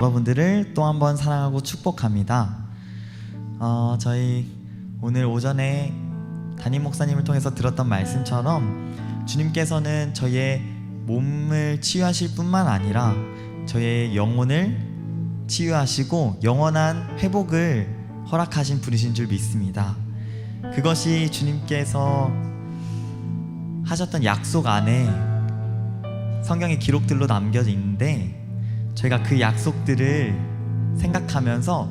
여러분들을 또 한 번 사랑하고 축복합니다. 어, 저희 오늘 오전에 담임 목사님을 통해서 들었던 말씀처럼 주님께서는 저희의 몸을 치유하실 뿐만 아니라 저희의 영혼을 치유하시고 영원한 회복을 허락하신 분이신 줄 믿습니다. 그것이 주님께서 하셨던 약속 안에 성경의 기록들로 남겨져 있는데 저희가 그 약속들을 생각하면서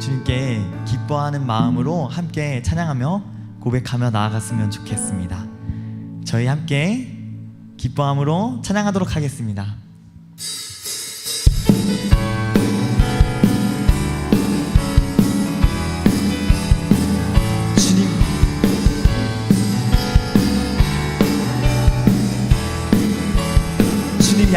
주님께 기뻐하는 마음으로 함께 찬양하며 고백하며 나아갔으면 좋겠습니다. 저희 함께 기뻐함으로 찬양하도록 하겠습니다.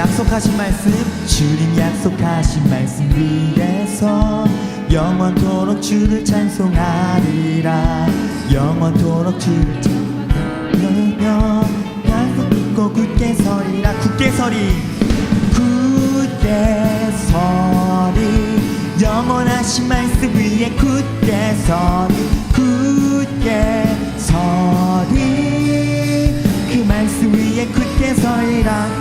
약속하신 말씀 주님 약속하신 말씀 위에서 영원토록 주를 찬송하리라. 영원토록 주를 찬송하며 약속 믿고 굳게 서리라. 굳게 서리. 굳게 서리. 영원하신 말씀 위에 굳게 서리. 굳게 서리. 그 말씀 위에 굳게 서리라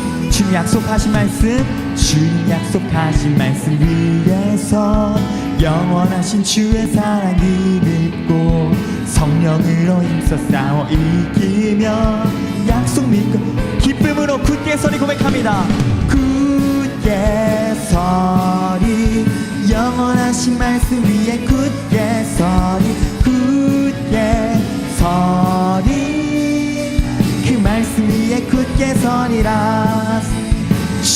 약속하신 말씀 주님 약속하신 말씀 위에서 영원하신 주의 사랑이 믿고 성령으로 힘써 싸워 이기며 약속 믿고 기쁨으로 굳게 서리 고백합니다. 굳게 서리 영원하신 말씀 위에 굳게 서리 굳게 서리. 그 말씀 위에 굳게 서리라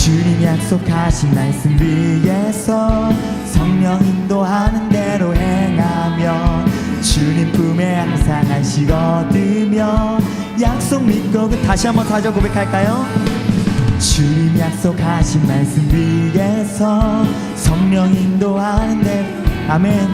주님 약속하신 말씀 위에서 성령 인도하는 대로 행하며 주님 품에 항상 안식 얻으며 약속 믿고 그 다시 한번 사절 고백할까요? 주님 약속하신 말씀 위에서 성령 인도하는 대로 아멘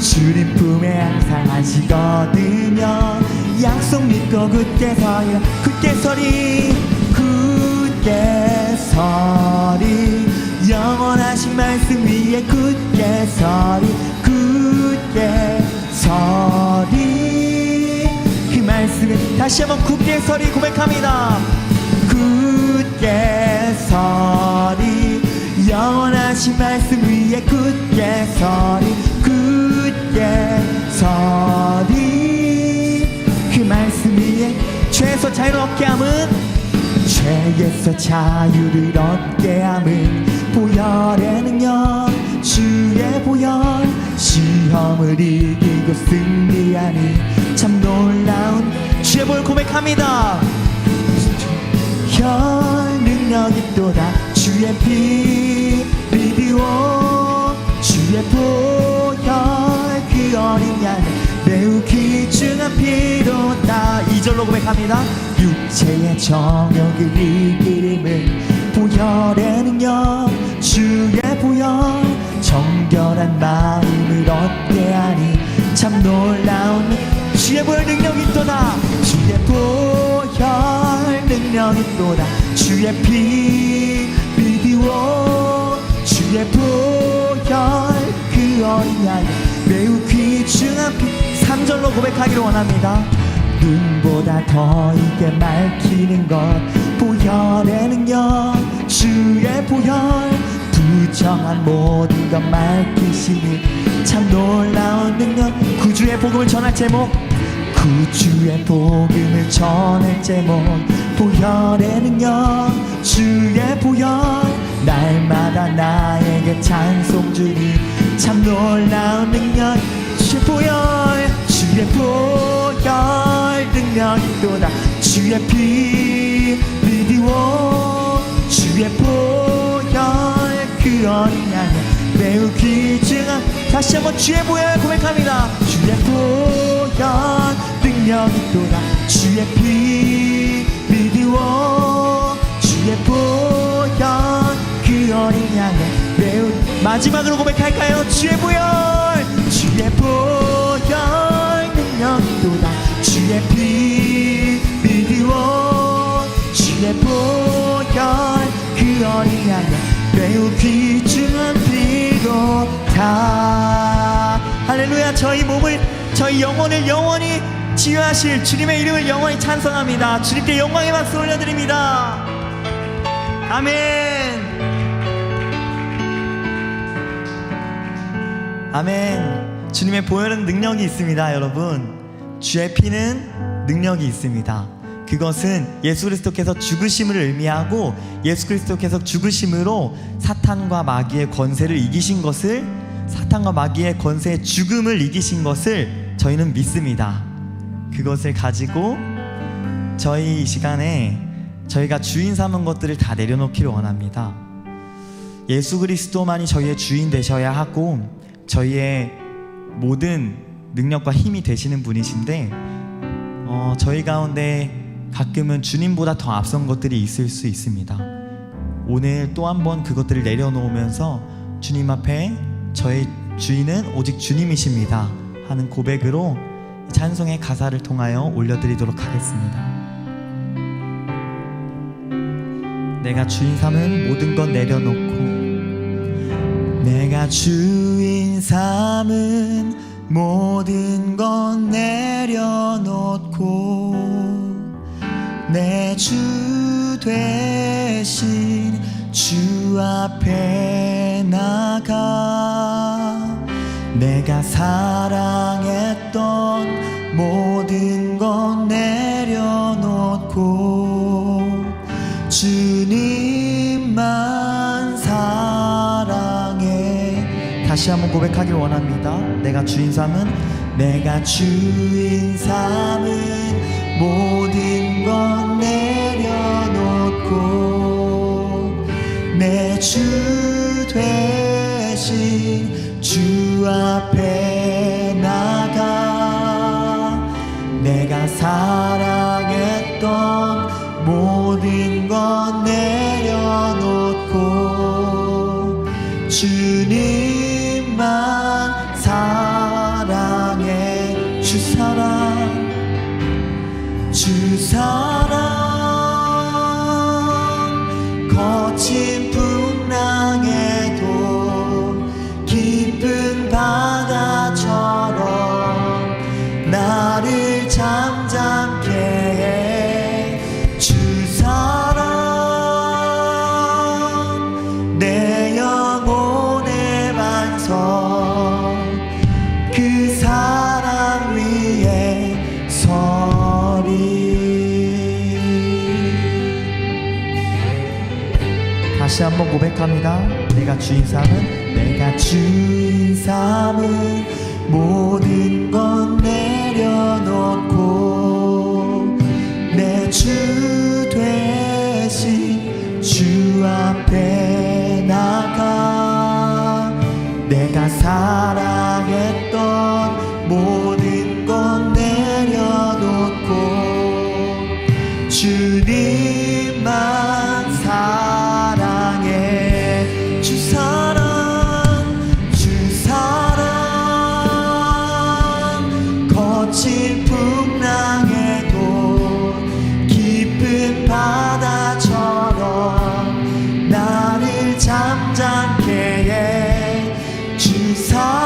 주님 품에 항상 안식 얻으며 약속 믿고 굳게 서리 굳게 서리 굳게 서리 영원하신 말씀 위에 굳게 서리 굳게 서리. 그 말씀에 다시 한번 굳게 서리 고백합니다. 굳게 서리 영원하신 말씀 위에 굳게 서리 굳게 서리. 그 말씀 위에 자유를 얻게 함은 죄에서 자유를 얻게 함은 보혈의 능력 주의 보혈 시험을 이기고 승리하니 참 놀라운 보혈 고백합니다. 혈 능력이 또다 주의 피 비비오. 주의 보혈 그 어린 양 매우 이 절로 고백합니다. 육체의 정욕을 이기림은 보혈의 능력 주의 보혈 정결한 마음을 얻게 하니 참 놀라운 능- 주의 보혈 능력이 또다 주의 보혈 능력이 또다 주의 피 비비오 주의 보혈 그 어린 양 매우 귀중한 피 3절로 고백하기를 원합니다 눈보다 더 이게 맑히는 것. 보혈의 능력 주의 보혈. 부정한 모든 것 맑히시니 참 놀라운 능력. 구주의 복음을 전할 제목. 구주의 복음을 전할 제목. 보혈의 능력 주의 보혈. 날마다 나에게 찬송 주니 참 놀라운 능력. 주의 보혈 주의 보혈 능력이 또다 주의 피 비디오 주의 보혈 그 어린 양의 매우 귀중한 다시 한번 주의 보혈 고백합니다. 주의 보혈 능력이 또다 주의 피 미디워 주의 보혈 그 어린 양을 매우 마지막으로 고백할까요? 주의 보혈 주의 보혈 주의 피 미디워 주의 보혈 그 양을 매우 귀중한 피로 다. 할렐루야 저희 몸을 저희 영혼을 영원히 치유하실 주님의 이름을 영원히 찬송합니다. 주님께 영광의 박수 올려드립니다. 아멘. 아멘. 주님의 보혈은 능력이 있습니다 여러분 주의 피는 능력이 있습니다 그것은 예수 그리스도께서 죽으심을 의미하고 예수 그리스도께서 죽으심으로 사탄과 마귀의 권세를 이기신 것을 사탄과 마귀의 권세의 죽음을 이기신 것을 저희는 믿습니다. 그것을 가지고 저희 이 시간에 저희가 주인 삼은 것들을 다 내려놓기를 원합니다. 예수 그리스도만이 저희의 주인 되셔야 하고 저희의 모든 능력과 힘이 되시는 분이신데 어, 저희 가운데 가끔은 주님보다 더 앞선 것들이 있을 수 있습니다. 오늘 또 한 번 그것들을 내려놓으면서 주님 앞에 저의 주인은 오직 주님이십니다 하는 고백으로 찬송의 가사를 통하여 올려드리도록 하겠습니다. 내가 주인 삼은 모든 것 내려놓고 내가 주인 삼은 모든 것 내려놓고 내주 되신 주 앞에 나가. 내가 사랑했던 모든 것 내려놓고 다시 한번 고백하길 원합니다. 내가 주인 삼은 내가 주인 삼은 모든 것 내려놓고 내주 되신 주 앞에 나가 내가 사랑했던 모든 것내 주 다시 한번 고백합니다. 내가 주인 삼은 내가 주인 삼은 모든 것 내려놓고 내주 되신 주 앞에 나가 내가 사랑 사랑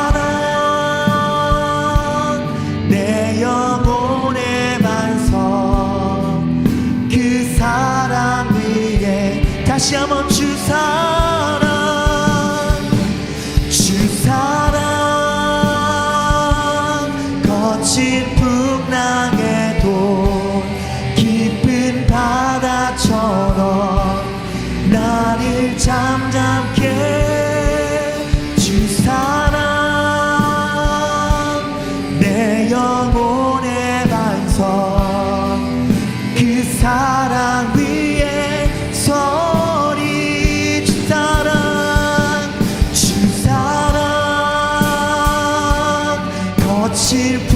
теперь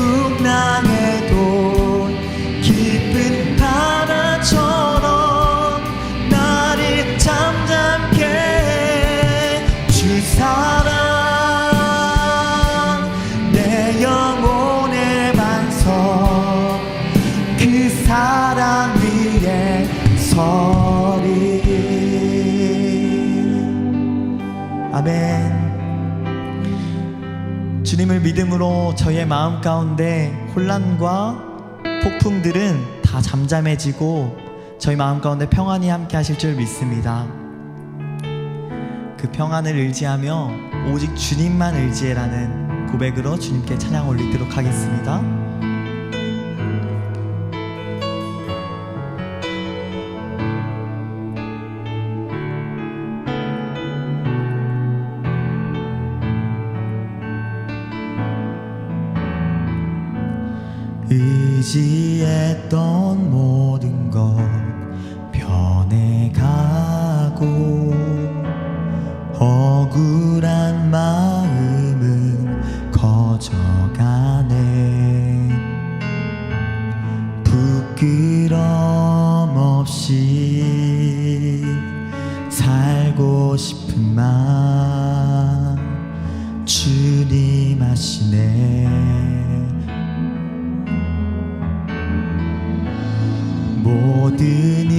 믿음으로 저의 마음 가운데 혼란과 폭풍들은 다 잠잠해지고 저희 마음 가운데 평안이 함께 하실 줄 믿습니다. 그 평안을 의지하며 오직 주님만 의지해라는 고백으로 주님께 찬양 올리도록 하겠습니다. 의 모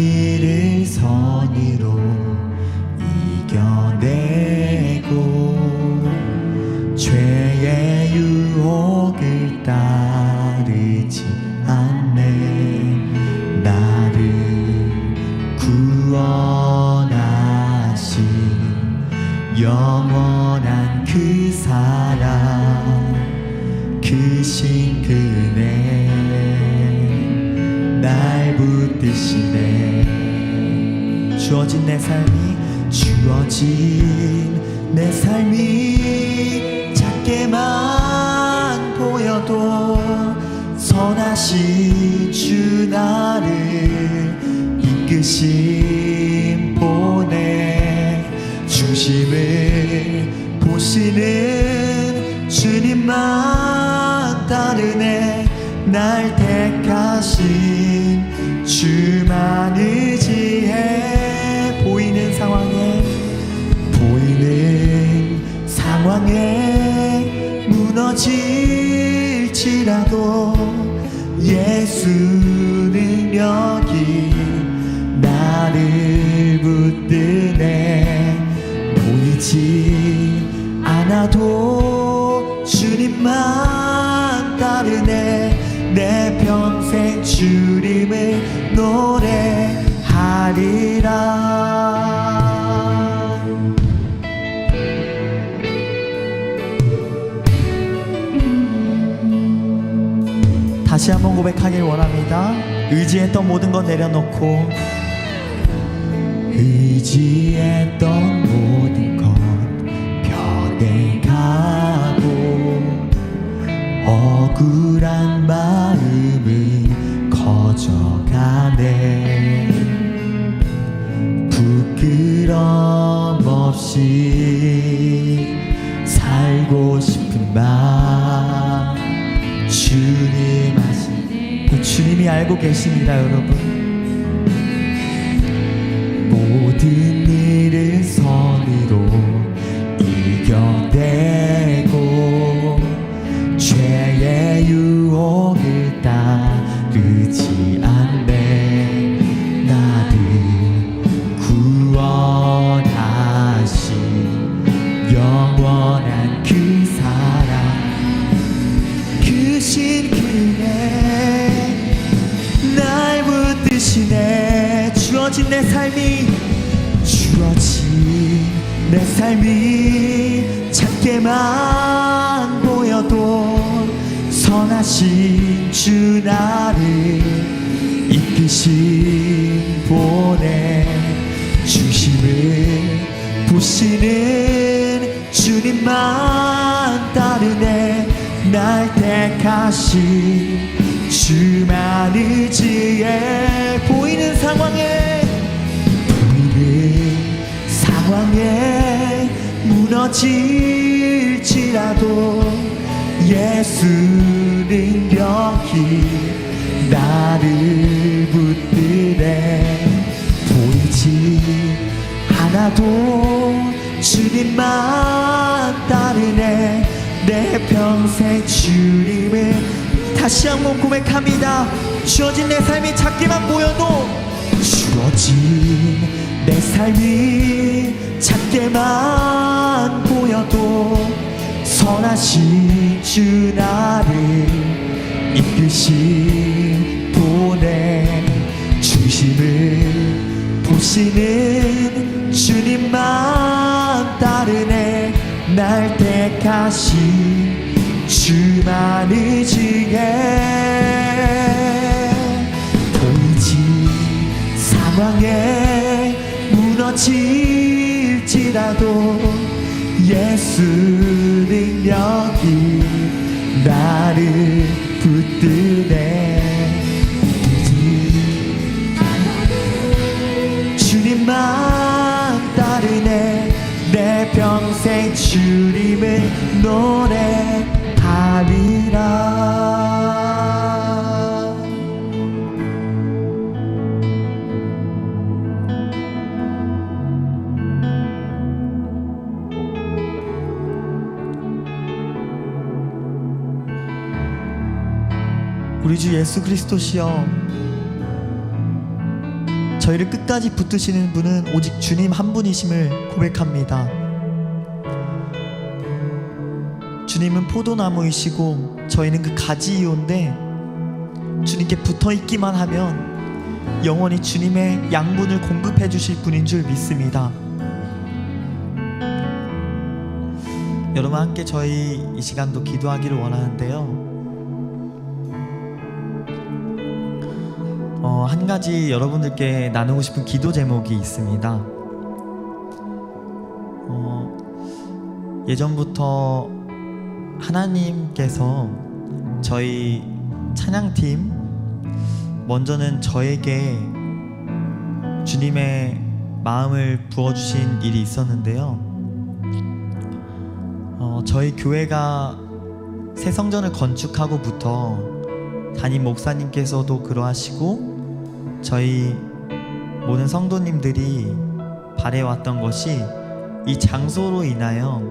평생 주님을 노래하리라 다시 한번 고백하길 원합니다. 의지했던 모든 것 내려놓고 의지했던 모든 것 변해가고 억울한 마음은 커져가네. 부끄럼 없이 살고 싶은 마음. 주님 아시 그 주님이 알고 계십니다 여러분. 모든 일을 선으로 이겨내고 죄의 유혹을 따르지 않네. 나를 구원하신 영원한 그 사랑. 크신 그네. 날 붙드시네. 주어진 내 삶이 주어진 내 삶이 작게만 선하신 주 나를 이끄신 보내 중심을 보시는 주님만 따르네 날 택하신 주만 의지해 보이는 상황에 보이는 상황에 무너질지라도 예수 능력이 나를 붙들네 보이지 않아도 주님만 따르네. 내 평생 주님을 다시 한번 고백합니다. 주어진 내 삶이 작게만 보여도 주어진 내 삶이 작게만 보여도 선하신 주 나를 이끄시 보내 중심을 보시는 주님만 따르네. 날 택하신 주만 의지해 보이지 상황에 무너질지라도 예수 능력이 나를 붙드네. 주님만 따르네. 내 평생 주님을 노 우리 주 예수 그리스도시여 저희를 끝까지 붙드시는 분은 오직 주님 한 분이심을 고백합니다. 주님은 포도나무이시고 저희는 그 가지이온데 주님께 붙어 있기만 하면 영원히 주님의 양분을 공급해 주실 분인 줄 믿습니다. 여러분 함께 저희 이 시간도 기도하기를 원하는데요. 어, 한 가지 여러분들께 나누고 싶은 기도 제목이 있습니다. 어, 예전부터 하나님께서 저희 찬양팀 먼저는 저에게 주님의 마음을 부어주신 일이 있었는데요. 어, 저희 교회가 새 성전을 건축하고부터 담임 목사님께서도 그러하시고 저희 모든 성도님들이 바래왔던 것이 이 장소로 인하여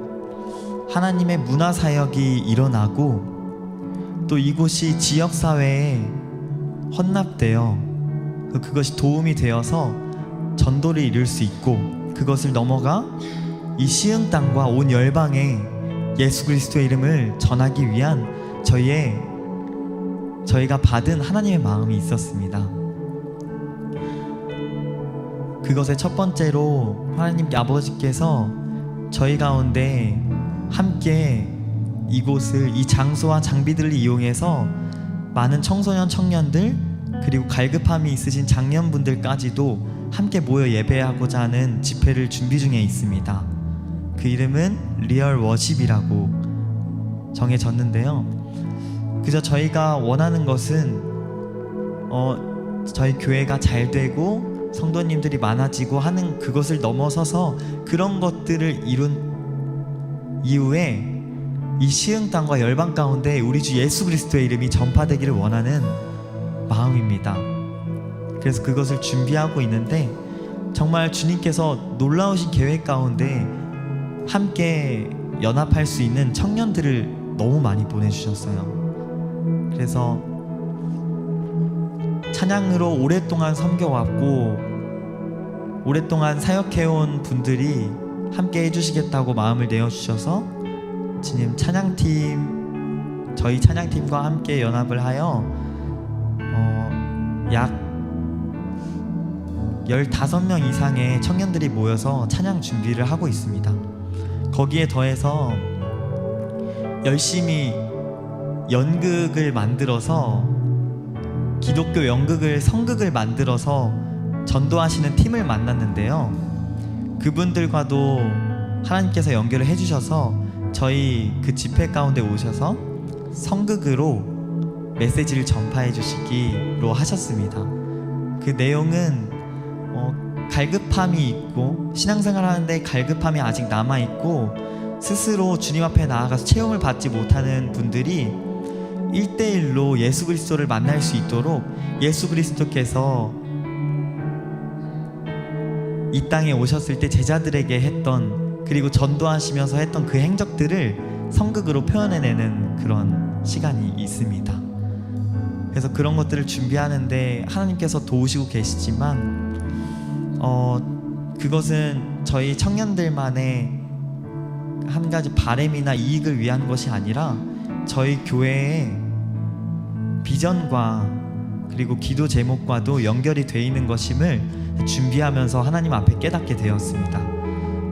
하나님의 문화 사역이 일어나고 또 이곳이 지역 사회에 헌납되어 그- 그것이 도움이 되어서 전도를 이룰 수 있고 그것을 넘어가 이 시흥 땅과 온 열방에 예수 그리스도의 이름을 전하기 위한 저희의 저희가 받은 하나님의 마음이 있었습니다. 그것의 첫 번째로 하나님 아버지께서 저희 가운데 함께 이곳을 이 장소와 장비들을 이용해서 많은 청소년 청년들 그리고 갈급함이 있으신 장년분들까지도 함께 모여 예배하고자 하는 집회를 준비 중에 있습니다. 그 이름은 리얼 워십이라고 정해졌는데요. 그저 저희가 원하는 것은 어, 저희 교회가 잘 되고 성도님들이 많아지고 하는 그것을 넘어서서 그런 것들을 이룬 이후에 이 시흥 땅과 열방 가운데 우리 주 예수 그리스도의 이름이 전파되기를 원하는 마음입니다. 그래서 그것을 준비하고 있는데 정말 주님께서 놀라우신 계획 가운데 함께 연합할 수 있는 청년들을 너무 많이 보내주셨어요. 그래서 찬양으로 오랫동안 섬겨왔고 오랫동안 사역해온 분들이 함께 해주시겠다고 마음을 내어주셔서 지금 찬양팀 저희 찬양팀과 함께 연합을 하여 어, 약 15명 이상의 청년들이 모여서 찬양 준비를 하고 있습니다. 거기에 더해서 열심히 연극을 만들어서 기독교 연극을 성극을 만들어서 전도하시는 팀을 만났는데요. 그분들과도 하나님께서 연결을 해주셔서 저희 그 집회 가운데 오셔서 성극으로 메시지를 전파해 주시기로 하셨습니다. 그 내용은 어, 갈급함이 있고 신앙생활 하는데 갈급함이 아직 남아 있고 스스로 주님 앞에 나아가서 체험을 받지 못하는 분들이 1대1로 예수 그리스도를 만날 수 있도록 예수 그리스도께서 이 땅에 오셨을 때 제자들에게 했던 그리고 전도하시면서 했던 그 행적들을 성극으로 표현해내는 그런 시간이 있습니다. 그래서 그런 것들을 준비하는데 하나님께서 도우시고 계시지만 어 그것은 저희 청년들만의 한 가지 바램이나 이익을 위한 것이 아니라 저희 교회의 비전과 그리고 기도 제목과도 연결이 돼 있는 것임을 준비하면서 하나님 앞에 깨닫게 되었습니다.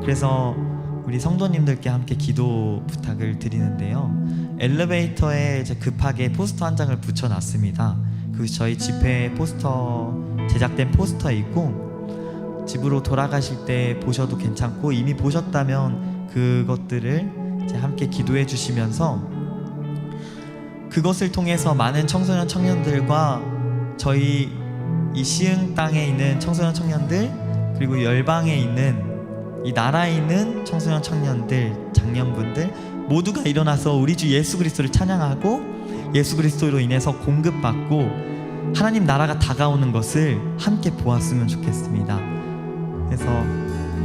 그래서 우리 성도님들께 함께 기도 부탁을 드리는데요. 엘리베이터에 급하게 포스터 한 장을 붙여놨습니다. 그 저희 집회 포스터 제작된 포스터에 있고 집으로 돌아가실 때 보셔도 괜찮고 이미 보셨다면 그것들을 함께 기도해 주시면서 그것을 통해서 많은 청소년 청년들과 저희 이 시흥 땅에 있는 청소년 청년들 그리고 열방에 있는 이 나라에 있는 청소년 청년들 장년분들 모두가 일어나서 우리 주 예수 그리스도를 찬양하고 예수 그리스도로 인해서 공급받고 하나님 나라가 다가오는 것을 함께 보았으면 좋겠습니다. 그래서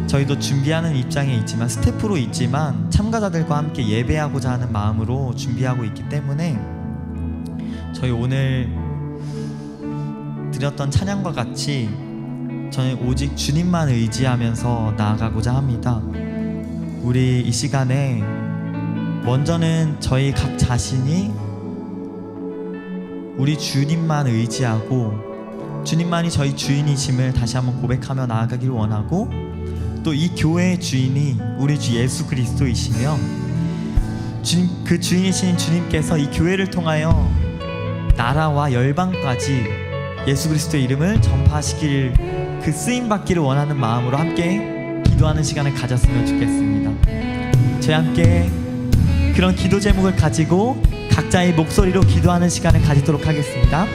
저희도 준비하는 입장에 있지만 스태프로 있지만 참가자들과 함께 예배하고자 하는 마음으로 준비하고 있기 때문에 저희 오늘 드렸던 찬양과 같이 저는 오직 주님만 의지하면서 나아가고자 합니다. 우리 이 시간에 먼저는 저희 각 자신이 우리 주님만 의지하고 주님만이 저희 주인이심을 다시 한번 고백하며 나아가길 원하고 또 이 교회의 주인이 우리 주 예수 그리스도이시며 주님, 그 주인이신 주님께서 이 교회를 통하여 나라와 열방까지 예수 그리스도의 이름을 전파하시길 그 쓰임 받기를 원하는 마음으로 함께 기도하는 시간을 가졌으면 좋겠습니다. 저희 함께 그런 기도 제목을 가지고 각자의 목소리로 기도하는 시간을 가지도록 하겠습니다.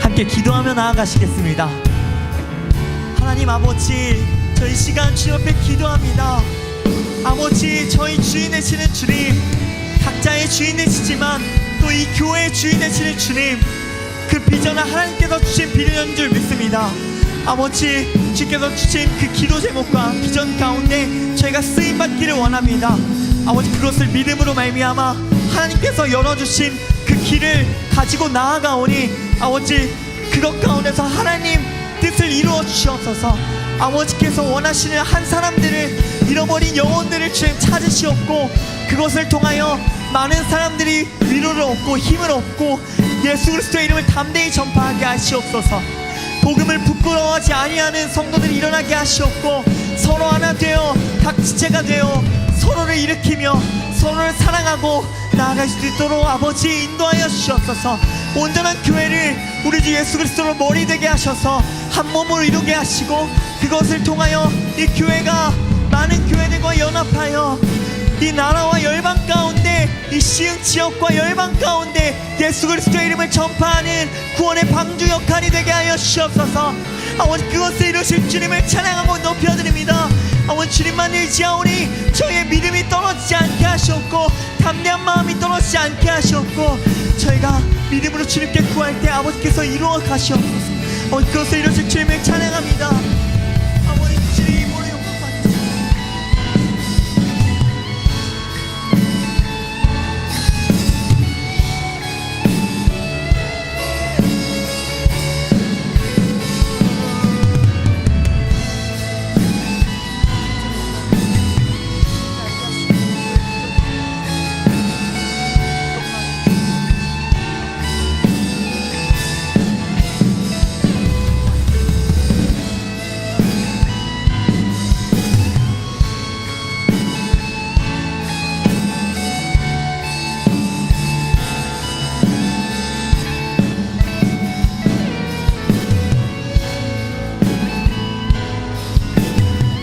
함께 기도하며 나아가시겠습니다. 하나님 아버지, 저희 시간 주님 앞에 기도합니다. 아버지, 저희 주인 되시는 주님, 각자의 주인 되시지만 또 이 교회의 주인 되시는 주님, 그 비전을 하나님께서 주신 비전인 줄 믿습니다. 아버지, 주께서 주신 그 기도 제목과 비전 가운데 저희가 쓰임 받기를 원합니다. 아버지 그것을 믿음으로 말미암아 하나님께서 열어주신 그 길을 가지고 나아가오니 아버지 그것 가운데서 하나님 뜻을 이루어 주시옵소서. 아버지께서 원하시는 한 사람들을 잃어버린 영혼들을 주님 찾으시옵고 그것을 통하여 많은 사람들이 위로를 얻고 힘을 얻고 예수 그리스도의 이름을 담대히 전파하게 하시옵소서. 복음을 부끄러워하지 아니하는 성도들이 일어나게 하시옵고 서로 하나 되어 각 지체가 되어 서로를 일으키며 서로를 사랑하고 나아갈 수 있도록 아버지 인도하여 주시옵소서 온전한 교회를 우리 주 예수 그리스도로 머리 되게 하셔서 한 몸을 이루게 하시고 그것을 통하여 이 교회가 많은 교회들과 연합하여 이 나라와 열방 가운데 이 시흥 지역과 열방 가운데 예수 그리스도의 이름을 전파하는 구원의 방주 역할이 되게 하여 주시옵소서. 아버지 그것을 이루실 주님을 찬양하고 높여드립니다. 아버지 주님만 의지하오니 저희의 믿음이 떨어지지 않게 하시옵고 담대한 마음이 떨어지지 않게 하시옵고 저희가 믿음으로 주님께 구할 때 아버지께서 이루어 가시옵소서. 아버지 그것을 이루실 주님을 찬양합니다